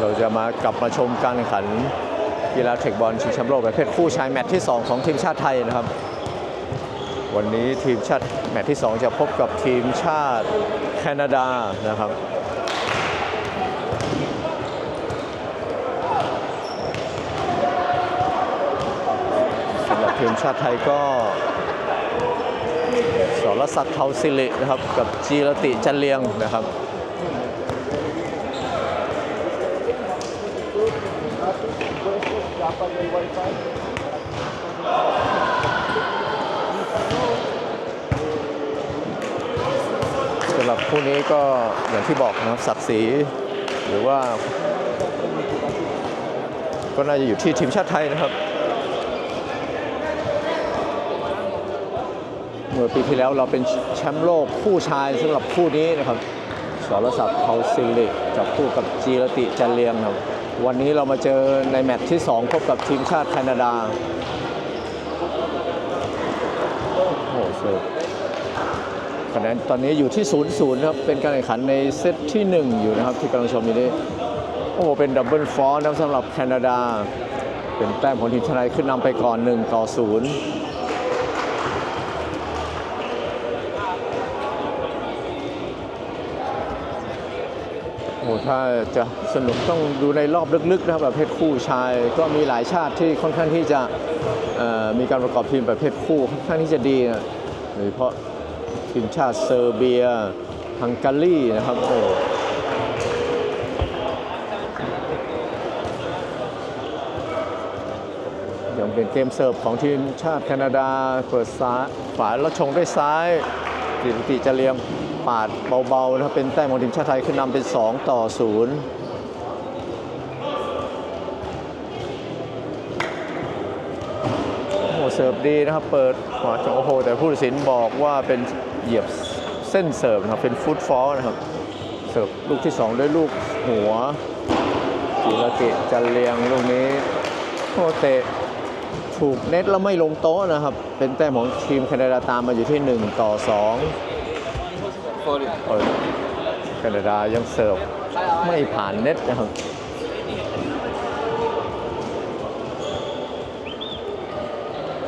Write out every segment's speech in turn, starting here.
เราจะมากลับมาชมการแข่งขันกีฬาเทคบอลชิงแชมป์โลกประเภทคู่ชายแมตช์ที่ 2 ของทีมชาติไทยนะครับ วันนี้ทีมชาติแมตช์ที่ 2 จะพบกับทีมชาติแคนาดานะครับสำหรับทีมชาติไทยก็สรศักดิ์เทาสิรินะครับ กับจีรติจันเลียงนะครับ สำหรับคู่นี้ก็อย่างที่บอกนะครับศักดิ์ศรีหรือว่า ก็น่าจะอยู่ที่ทีมชาติไทยนะครับ เมื่อปีที่แล้วเราเป็นแชมป์โลกคู่ชายสำหรับคู่นี้นะครับสรศักดิ์เทาซิลิจับคู่กับจีรติจันเลียงครับ วันนี้เรามาเจอในแมตช์ที่ 2 พบกับทีมชาติแคนาดา โอ้โหสิร์ฟคะแนนตอนนี้อยู่ที่ 0 0 ครับ เป็นการแข่งขันในเซตที่ 1 อยู่นะครับ ที่กำลังชมอยู่นี้โอ้โห เป็นดับเบิลฟอร์นะครับสำหรับแคนาดา เป็นแต้มของทีมชาติขึ้นนำไปก่อน 1 ต่อ 0 ถ้าจะสนุกต้องดูในรอบลึกๆนะครับประเภทคู่ชาย ก็มีหลายชาติที่ค่อนข้างที่จะมีการประกอบทีมประเภทคู่ค่อนข้างที่จะดีนะโดยเฉพาะทีมชาติเซอร์เบียฮังการีนะครับโอ้ยังเป็นเกมเสิร์ฟของทีมชาติแคนาดาเปิดซ้ายฝาแล้วชงด้วยซ้ายติติจะเลียง ปาดเบาๆนะครับเป็นแต้มของทีมชาติไทยขึ้นนำเป็น 2 ต่อ0โอ้โหเสิร์ฟดีนะครับ เปิดขวาจังโอ้โห แต่ผู้ตัดสินบอกว่าเป็นเหยียบเส้นเสิร์ฟนะครับ เป็นฟุตฟอลนะครับ เสิร์ฟลูกที่ 2 ด้วยลูกหัวจิรกิจจันเลียงลูกนี้โอ้เตะถูกเน็ตแล้วไม่ลงโต๊ะนะครับ เป็นแต้มของทีมแคนาดาตามมาอยู่ที่ 1 ต่อ 2 เปิดแคนาดายังเสิร์ฟไม่ผ่านเน็ตนะครับ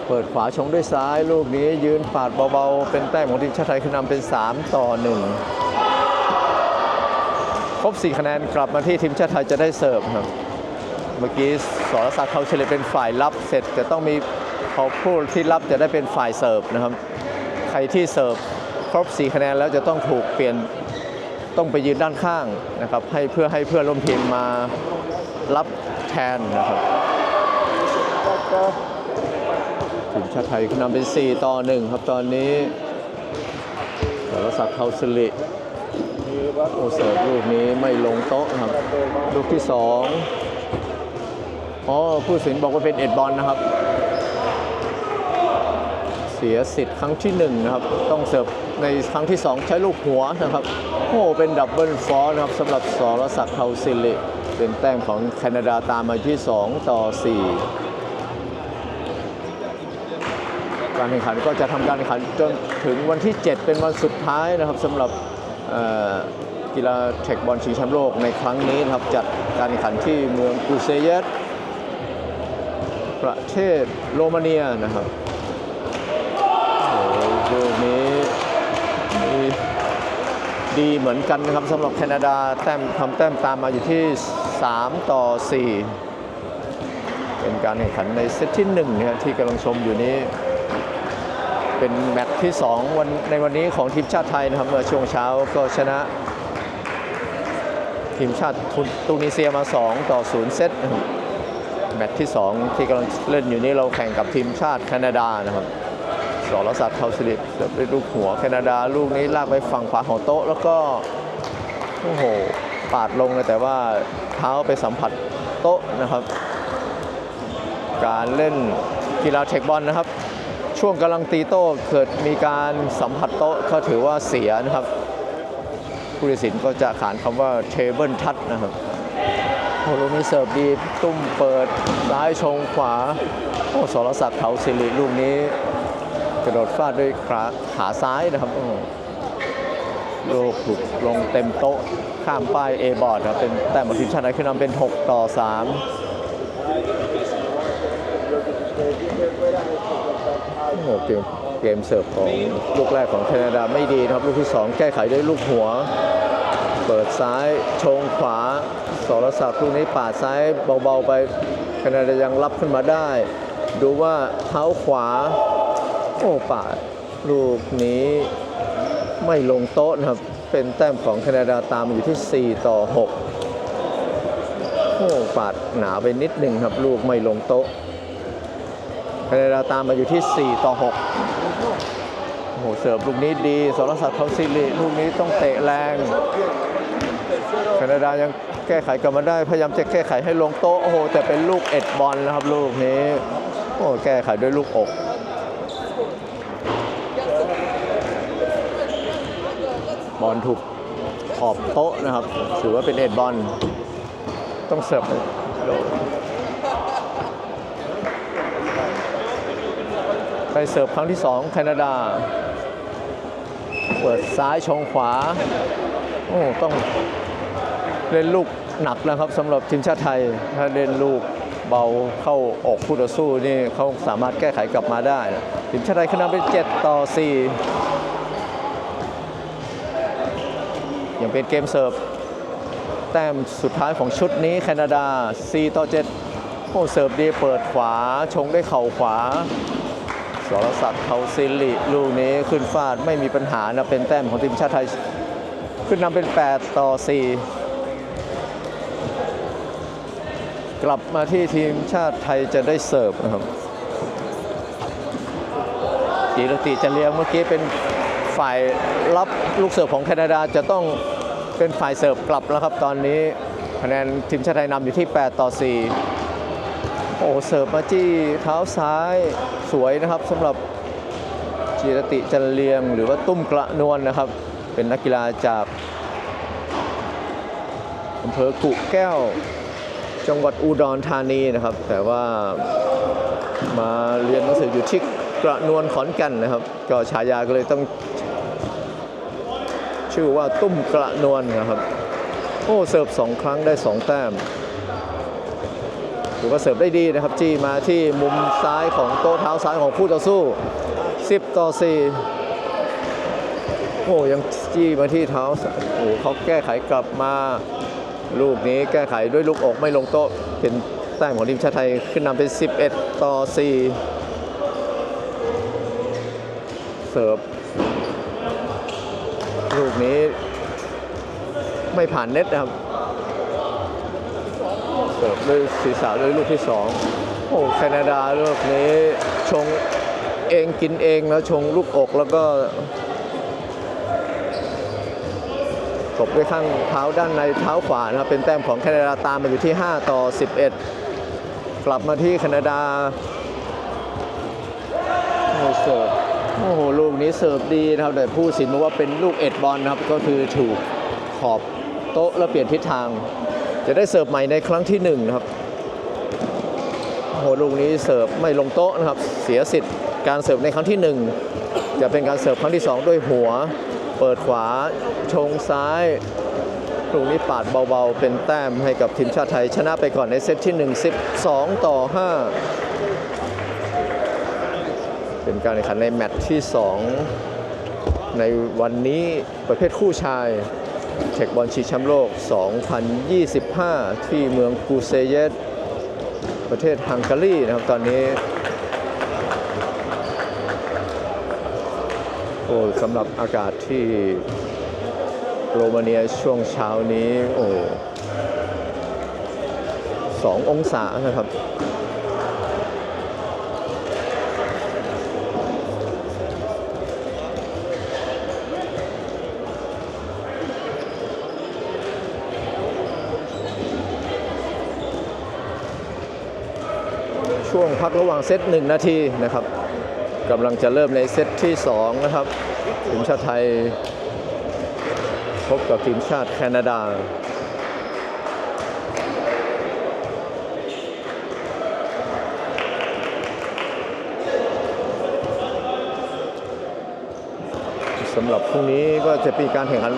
เปิดขวาชงด้วยซ้ายลูกนี้ยืนปาดเบาๆ เป็นแต้มของทีมชาติไทยขึ้นนำเป็น 3 ต่อ 1 ครบ 4 คะแนนกลับมาที่ทีมชาติไทยจะได้เสิร์ฟครับ เมื่อกี้สรศักดิ์เขาเฉลยเป็นฝ่ายรับเสร็จจะต้องมีเขาผู้ที่รับจะได้เป็นฝ่ายเสิร์ฟนะครับ ใครที่เสิร์ฟ ครบ 4 คะแนนแล้วจะต้องถูกเปลี่ยนต้องไปยืนด้านข้างนะครับให้เพื่อให้เพื่อนร่วมทีมมารับแทนนะครับทีมชาติไทยขึ้นนำเป็น 4 ต่อ 1 ครับตอนนี้สรศักดิ์เขาสิริโอเสิร์ฟลูกนี้ไม่ลงโต๊ะครับ ลูกที่2อ๋อผู้สินบอกว่าเป็นเอ็ดบอลนะครับ เสียสิทธิ์ครั้งที่หนึ่งนะครับ ต้องเสิร์ฟ ในครั้งที่สองใช้ลูกหัวนะครับโอ้เป็นดับเบิลฟอร์นะครับสำหรับสรศักดิ์เทาซิลิเป็นแต้มของแคนาดาตามมาที่ 2 ต่อ 4 การแข่งขันก็จะทำการแข่งขันจนถึงวันที่ 7 เป็นวันสุดท้ายนะครับสำหรับกีฬาเทคบอลชิงแชมป์โลกในครั้งนี้นะครับจัดการแข่งขันที่เมืองกูเซเยสประเทศโรมาเนียนะครับโอ้โหนี้ ดีเหมือนกันนะครับสำหรับแคนาดาแต้มทำแต้มตามมาอยู่ที่ 3 ต่อ 4 เป็นการแข่งขันในเซตที่1เนี่ยที่กำลังชมอยู่นี้ เป็นแมตช์ที่ 2 วันในวันนี้ของทีมชาติไทยนะครับเมื่อช่วงเช้าก็ชนะ ทีมชาติตุนิเซียมา 2 ต่อ 0 เซตนะครับแมตช์ที่ 2 ที่กำลังเล่นอยู่นี้เราแข่งกับทีมชาติแคนาดานะครับ สรศักดิ์เทาสิริเสิร์ฟด้วยลูกหัวแคนาดาลูกนี้ลากไปฝั่งขวาของโต๊ะ แล้วก็โอ้โหปาดลงเลยแต่ว่าเท้าไปสัมผัสโต๊ะนะครับ การเล่นกีฬาเทคบอลนะครับ ช่วงกำลังตีโต้เกิดมีการสัมผัสโต๊ะก็ถือว่าเสียนะครับ ผู้ตัดสินก็จะขานคำว่าเทเบิลทัชนะครับโอ้ลูกนี้เสิร์ฟดีตุ้มเปิดซ้ายชงขวาโอ้สรศักดิ์เทาสิริลูกนี้ ระโดดฟาดด้วยขาขาซ้ายนะครับโลูกถูกลงเต็มโต๊ะข้ามป้าย A บอร์ดครับเป็นแต้มของทีมชาติไทยขึ้นนำเป็น 6 ต่อ 3 โอ้โหเกมเกมเสิร์ฟของลูกแรกของแคนาดาไม่ดีนะครับ ลูกที่ 2 แก้ไขด้วยลูกหัว เปิดซ้ายชงขวาสรศักดิ์ลูกนี้ปาดซ้ายเบาๆไปแคนาดายังรับขึ้นมาได้ ดูว่าเท้าขวา โอ้ปาดลูกนี้ไม่ลงโต๊ะนะครับ เป็นแต้มของแคนาดาตามมาอยู่ที่ 4 ต่อ 6 โอ้ปาดหนาไปนิดหนึ่งครับ ลูกไม่ลงโต๊ะแคนาดาตามมาอยู่ที่ 4 ต่อ 6 โอ้โห เสิร์ฟลูกนี้ดีสรศักดิ์เขาซิริลูกนี้ต้องเตะแรง แคนาดายังแก้ไขกลับมาได้ พยายามจะแก้ไขให้ลงโต๊ะ โอ้โห แต่เป็นลูกเอ็ดบอลนะครับ ลูกนี้ โอ้ แก้ไขด้วยลูกอก บอลถูกขอบโต๊ะนะครับ ถือว่าเป็นเอ็ดบอลต้องเสิร์ฟไปเสิร์ฟครั้งที่ 2 แคนาดา เปิดซ้ายชงขวา โอ้ต้องเล่นลูกหนักนะครับสำหรับทีมชาติไทย ถ้าเล่นลูกเบาเข้าอกคู่ต่อสู้นี่เขาสามารถแก้ไขกลับมาได้นะทีมชาติไทยขึ้นนำเป็น 7 ต่อ 4 ยังเป็นเกมเสิร์ฟ แต้มสุดท้ายของชุดนี้แคนาดา 4 ต่อ 7 โอ้เสิร์ฟดีเปิดขวาชงด้วยเข่าขวา สรศักดิ์เขาซิลิลูกนี้ขึ้นฟาดไม่มีปัญหานะเป็นแต้มของทีมชาติไทย ขึ้นนำเป็น 8 ต่อ 4 กลับมาที่ทีมชาติไทยจะได้เสิร์ฟนะครับกีรติจะเลี้ยงเมื่อกี้เป็น ฝ่ายรับลูกเสิร์ฟของแคนาดาจะต้องเป็นฝ่ายเสิร์ฟกลับแล้วครับตอนนี้คะแนนทีมชาติไทยนำอยู่ที่ 8 ต่อ 4 โอ้เสิร์ฟมาจี้เท้าซ้ายสวยนะครับสำหรับจีรติจันเลียง หรือว่าตุ้มกระนวลนะครับ เป็นนักกีฬาจากอำเภอกุแก้วจังหวัดอุดรธานีนะครับ แต่ว่ามาเรียนหนังสืออยู่ที่กระนวลขอนแก่นนะครับ ก็ฉายาก็เลยต้อง ชื่อว่าตุ้มกระนวลนะครับ โอ้เสิร์ฟสองครั้งได้สองแต้มถือว่าเสิร์ฟได้ดีนะครับจี้มาที่มุมซ้ายของโต๊ะเท้าซ้ายของคู่ต่อสู้ 10 ต่อ 4 โอ้ยังจี้มาที่เท้าโอ้เขาแก้ไขกลับมาลูกนี้แก้ไขด้วยลูกอกไม่ลงโต๊ะเป็นแต้มของทีมชาติไทยขึ้นนำเป็น 11 ต่อ 4 เสิร์ฟ ลูกนี้ ไม่ผ่านเน็ตนะครับเสิร์ฟด้วยศีรษะด้วยลูกที่2โอ้แคนาดาลูกนี้ชงเองกินเองแล้วชงลูกอกแล้วก็ตบด้วยข้างเท้าด้านในเท้าขวานะครับเป็นแต้มของแคนาดาตามมาอยู่ที่ 5 ต่อ 11 กลับมาที่แคนาดาโอ้เสิร์ฟ โอ้โหลูกนี้เสิร์ฟดีนะครับแต่ผู้สินบอกว่าเป็นลูกเอ็ดบอลนะครับ ก็คือถูกขอบโต๊ะแล้วเปลี่ยนทิศทาง จะได้เสิร์ฟใหม่ในครั้งที่หนึ่งนะครับโอ้โหลูกนี้เสิร์ฟไม่ลงโต๊ะนะครับ เสียสิทธิ์การเสิร์ฟในครั้งที่หนึ่งจะเป็นการเสิร์ฟครั้งที่สองด้วยหัว เปิดขวาชงซ้ายลูกนี้ปาดเบาๆ เป็นแต้มให้กับทีมชาติไทยชนะไปก่อนในเซตที่ 1 12 ต่อ 5 เป็นการแข่งขันในแมตช์ที่ 2 ในวันนี้ประเภทคู่ชาย เทคบอลชิงแชมป์โลก 2025 ที่เมืองกูเซเยตประเทศฮังการีนะครับตอนนี้โอ้สำหรับอากาศที่โรมาเนียช่วงเช้านี้ โอ้สององศานะครับ ช่วงพักระหว่างเซตหนึ่งนาทีนะครับกำลังจะเริ่มในเซตที่ 2 นะครับ ทีมชาติไทย พบกับทีมชาติแคนาดาสำหรับพรุ่งนี้ก็จะมีการแข่งขัน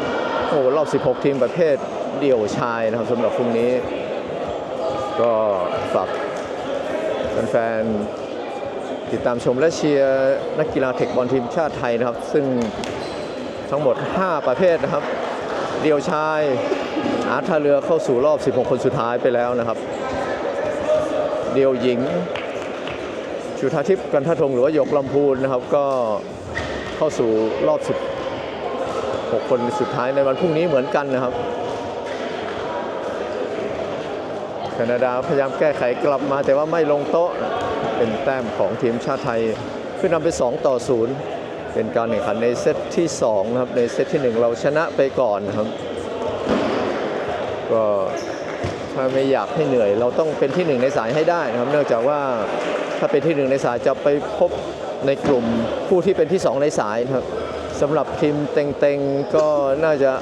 โอ้รอบ 16 ทีมประเภทเดี่ยวชายนะครับสำหรับพรุ่งนี้ ก็ฝาก แฟนๆติดตามชมและเชียร์นักกีฬาเทคบอลทีมชาติไทยนะครับ ซึ่งทั้งหมด 5 ประเภทนะครับ เดี่ยวชายอาร์ทาเรือเข้าสู่รอบ 16 คนสุดท้ายไปแล้วนะครับ เดี่ยวหญิงชุธาทิพย์กันทะทงหรือว่าหยกลำพูนนะครับ ก็เข้าสู่รอบ 16 คนสุดท้ายในวันพรุ่งนี้เหมือนกันนะครับ แค นาดาพยายามแก้ไขกลับมาแต่ว่าไม่ลงโต๊ะ เป็นแต้มของทีมชาติไทยขึ้นนำไป 2 ต่อ 0 เป็นการแข่งขันในเซตที่2นะครับในเซตที่ 1 เราชนะไปก่อนครับ ก็ถ้าไม่อยากให้เหนื่อย เราต้องเป็นที่หนึ่งในสายให้ได้นะครับ เนื่องจากว่าถ้าเป็นที่หนึ่งในสายจะไปพบในกลุ่มผู้ที่เป็นที่สองในสายนะครับสำหรับทีมเต็งๆก็น่าจะ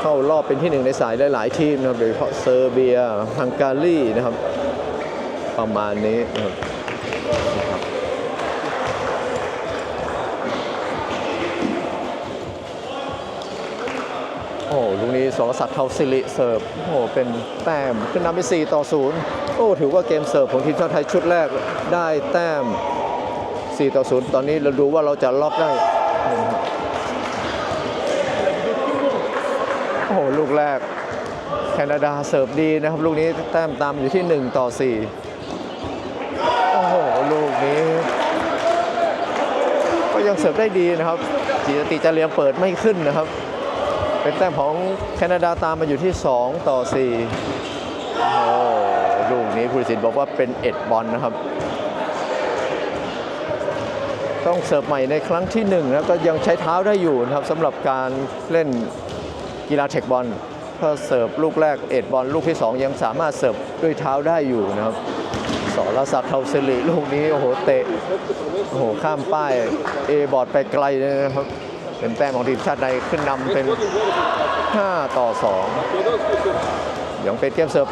เข้ารอบเป็นที่หนึ่งในสายหลายทีมนะครับโดยเฉพาะเซอร์เบียฮังการีนะครับ ประมาณนี้นะครับโอ้ลูกนี้สรศักดิ์เทาสิริเสิร์ฟโอ้เป็นแต้มขึ้นนำไป 4 ต่อ 0 โอ้ถือว่าเกมเสิร์ฟของทีมชาติไทยชุดแรกได้แต้ม 4 ต่อ 0 ตอนนี้เราดูว่าเราจะล็อกได้ โอ้โห ลูกแรก แคนาดาเสิร์ฟดีนะครับ ลูกนี้แต้มตามอยู่ที่ 1 ต่อ 4 โอ้โห ลูกนี้ ก็ยังเสิร์ฟได้ดีนะครับจีรติจะเลียงเปิดไม่ขึ้นนะครับ เป็นแต้มของแคนาดาตามมาอยู่ที่ 2 ต่อ 4 โอ้โห ลูกนี้ผู้ตัดสินบอกว่าเป็นเอ็ดบอลนะครับต้องเสิร์ฟใหม่ในครั้งที่หนึ่งนะก็ยังใช้เท้าได้อยู่นะครับสำหรับการเล่น กีฬาเทคบอลถ้าเสิร์ฟลูกแรกเอ็ดบอลลูกที่ 2 ยังสามารถเสิร์ฟด้วยเท้าได้อยู่นะครับสรศักดิ์เทาสิริลูกนี้โอ้โหเตะโอ้โหข้ามป้ายเอบอร์ดไปไกลเลยนะครับเป็นแต้มของทีมชาติไทยขึ้นนำเป็น 5 ต่อ 2 ยังเป็นเกมเสิร์ฟ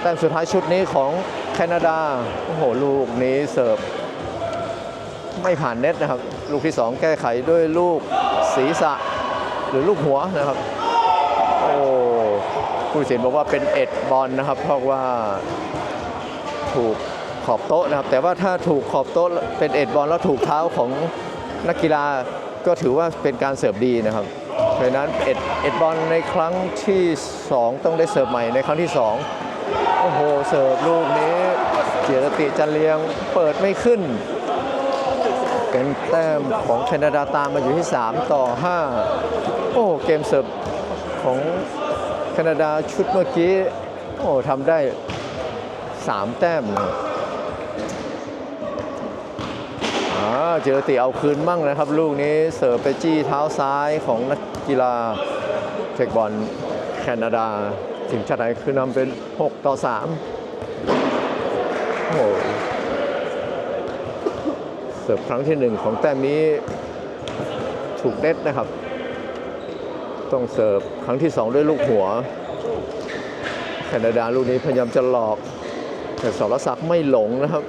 แต้มสุดท้ายชุดนี้ของแคนาดาโอ้โหลูกนี้เสิร์ฟไม่ผ่านเน็ตนะครับ ลูกที่ 2 แก้ไขด้วยลูกศีรษะ หรือลูกหัวนะครับ โอ้ผู้สินบอกว่าเป็นเอ็ดบอลนะครับ เพราะว่าถูกขอบโต๊ะนะครับ แต่ว่าถ้าถูกขอบโต๊ะเป็นเอ็ดบอลแล้วถูกเท้าของนักกีฬาก็ถือว่าเป็นการเสิร์ฟดีนะครับเพราะฉะนั้นเอ็ดเอ็ดบอลในครั้งที่ 2 ต้องได้เสิร์ฟใหม่ในครั้งที่ 2 โอ้โห เสิร์ฟลูกนี้ เจียรติจันเลียงเปิดไม่ขึ้น เป็นแต้มของแคนาดาตามมาอยู่ที่ 3 ต่อ 5 โอ้เกมเสิร์ฟของแคนาดาชุดเมื่อกี้ โอ้ทำได้ 3 แต้มนะอ่าเจอติเอาคืนมั่งนะครับ ลูกนี้เสิร์ฟไปจี้เท้าซ้ายของนักกีฬาเทคบอลแคนาดาทีมชาติไทยคือนำเป็น 6 ต่อ 3 โอ้ เสิร์ฟครั้งที่หนึ่งของแต้มนี้ถูกเน็ตนะครับ ต้องเสิร์ฟครั้งที่สองด้วยลูกหัว แคนาดาลูกนี้พยายามจะหลอก แต่สรศักดิ์ไม่หลงนะครับ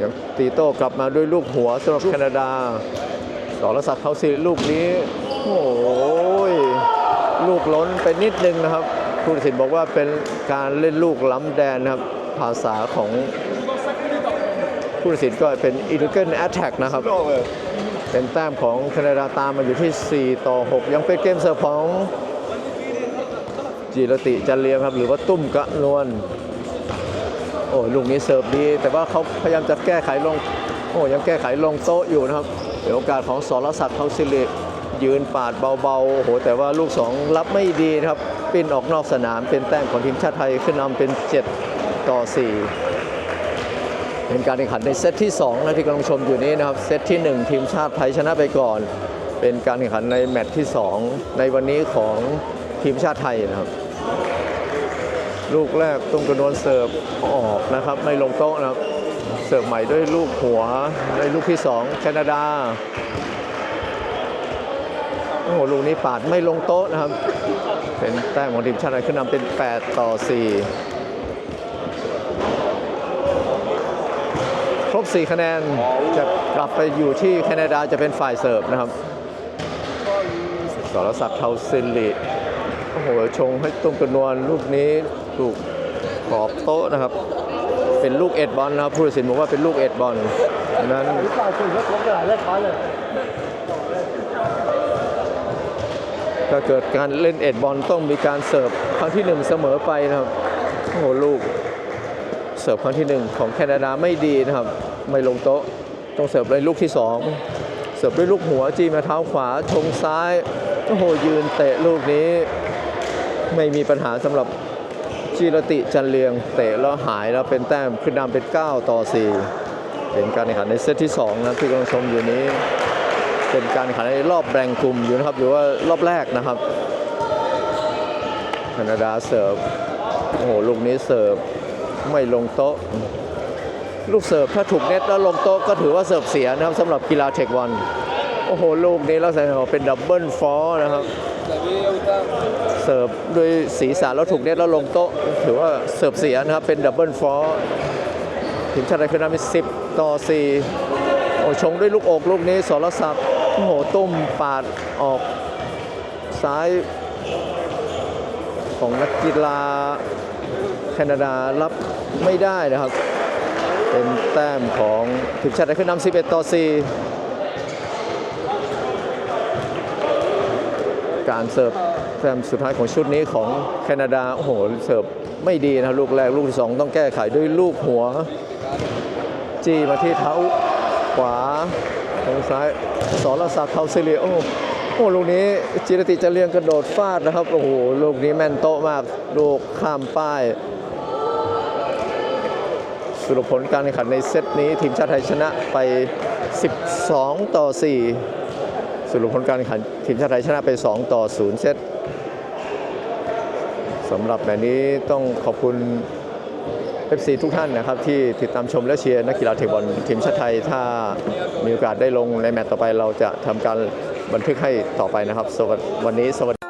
ยังตีโต้กลับมาด้วยลูกหัวสำหรับแคนาดาสรศักดิ์เขาสิลูกนี้ โอ้ยลูกล้นไปนิดนึงนะครับผู้ตัดสินบอกว่าเป็นการเล่นลูกล้ำแดนนะครับ ภาษาของ ผู้ตัดสินก็เป็น illegal attack นะครับ เป็นแต้มของแคนาดาตามมาอยู่ที่ 4 ต่อ 6 ยังเป็นเกมเสิร์ฟของจิรติจันเลียงครับ หรือว่าตุ้มกะนวลโอ้ลูกนี้เสิร์ฟดี แต่ว่าเขาพยายามจะแก้ไขลง โอ้ยังแก้ไขลงโต๊ะอยู่นะครับเดี๋ยวโอกาสของสรศักดิ์เขาสิริยืนปาดเบาๆโอ้โหแต่ว่าลูก 2 รับไม่ดีนะครับ ปิ้นออกนอกสนามเป็นแต้มของทีมชาติไทยขึ้นนำเป็น 7 ต่อ 4 เป็นการแข่งขันในเซตที่2นะที่กำลังชมอยู่นี้นะครับเซตที่ 1 ทีมชาติไทยชนะไปก่อน เป็นการแข่งขันในแมตช์ที่ 2 ในวันนี้ของทีมชาติไทยนะครับ ลูกแรกตุ้มกระนวลเสิร์ฟออกนะครับไม่ลงโต๊ะนะครับเสิร์ฟใหม่ด้วยลูกหัวในลูกที่2แคนาดาโอ้โหลูกนี้ปาดไม่ลงโต๊ะนะครับ เป็นแต้มของทีมชาติไทยขึ้นนำเป็น 8 ต่อ 4 14 คะแนน จะกลับไปอยู่ที่แคนาดาจะเป็นฝ่ายเสิร์ฟนะครับสรศักดิ์เทาซินลีโอ้โหชงให้ตุ้มกระนวลลูกนี้ถูกขอบโต๊ะนะครับ เป็นลูกเอ็ดบอลนะครับผู้ตัดสินบอกว่าเป็นลูกเอ็ดบอลนั้นถ้าเกิดการเล่นเอ็ดบอลต้องมีการเสิร์ฟครั้งที่หนึ่งเสมอไปนะครับโอ้โหลูกเสิร์ฟครั้งที่หนึ่งของแคนาดาไม่ดีนะครับ ไม่ลงโต๊ะ ต้องเสิร์ฟเลยลูกที่สองเสิร์ฟด้วยลูกหัวจีมาเท้าขวาชงซ้ายโอ้โหยืนเตะลูกนี้ ไม่มีปัญหาสำหรับจีรติจันเลียง เตะแล้วหายแล้วเป็นแต้มขึ้นนำเป็น 9 ต่อ 4 เป็นการแข่งขันในเซตที่ 2 นะที่กำลังชมอยู่นี้ เป็นการแข่งขันในรอบแบ่งกลุ่มอยู่นะครับหรือว่ารอบแรกนะครับแคนาดาเสิร์ฟโอ้โหลูกนี้เสิร์ฟไม่ลงโต๊ะ ลูกเสิร์ฟถ้าถูกเน็ตแล้วลงโต๊ะก็ถือว่าเสิร์ฟเสียนะครับสำหรับกีฬาเทควัน โอ้โห ลูกนี้ลักษณะของเป็นดับเบิลฟอร์นะครับ เสิร์ฟด้วยสีสันแล้วถูกเน็ตแล้วลงโต๊ะ ถือว่าเสิร์ฟเสียนะครับเป็นดับเบิลฟอร์ทีมชาติไทยขึ้นนำเป็น10ต่อ4โอ้ชงด้วยลูกอกลูกนี้สรศักดิ์โอ้โหตุ้มปาดออกซ้ายของนักกีฬาแคนาดารับไม่ได้นะครับ เป็นแต้มของทีมชาติไทยขึ้นนำ11 ต่อ 4 การเสิร์ฟแต้มสุดท้ายของชุดนี้ของแคนาดา โอ้โห เสิร์ฟไม่ดีนะลูกแรก ลูกที่สองต้องแก้ไขด้วยลูกหัว จี้มาที่เท้าขวาทางซ้ายสรศักดิ์เทาซิเลียโอ้โอ้ลูกนี้จิรติจะเลียงกระโดดฟาดนะครับ โอ้โห ลูกนี้แม่นโตมาก ลูกข้ามป้าย สรุปผลการแข่งขันในเซตนี้ ทีมชาติไทยชนะไป 12 ต่อ 4 สรุปผลการแข่งขันทีมชาติไทยชนะไป 2 ต่อ 0 เซตสำหรับแบบนี้ต้องขอบคุณ FC ทุกท่านนะครับที่ติดตามชมและเชียร์นักกีฬาเทคบอลทีมชาติไทย ถ้ามีโอกาสได้ลงในแมตต์ต่อไปเราจะทำการบันทึกให้ต่อไปนะครับสวัสดีวันนี้สวัสดี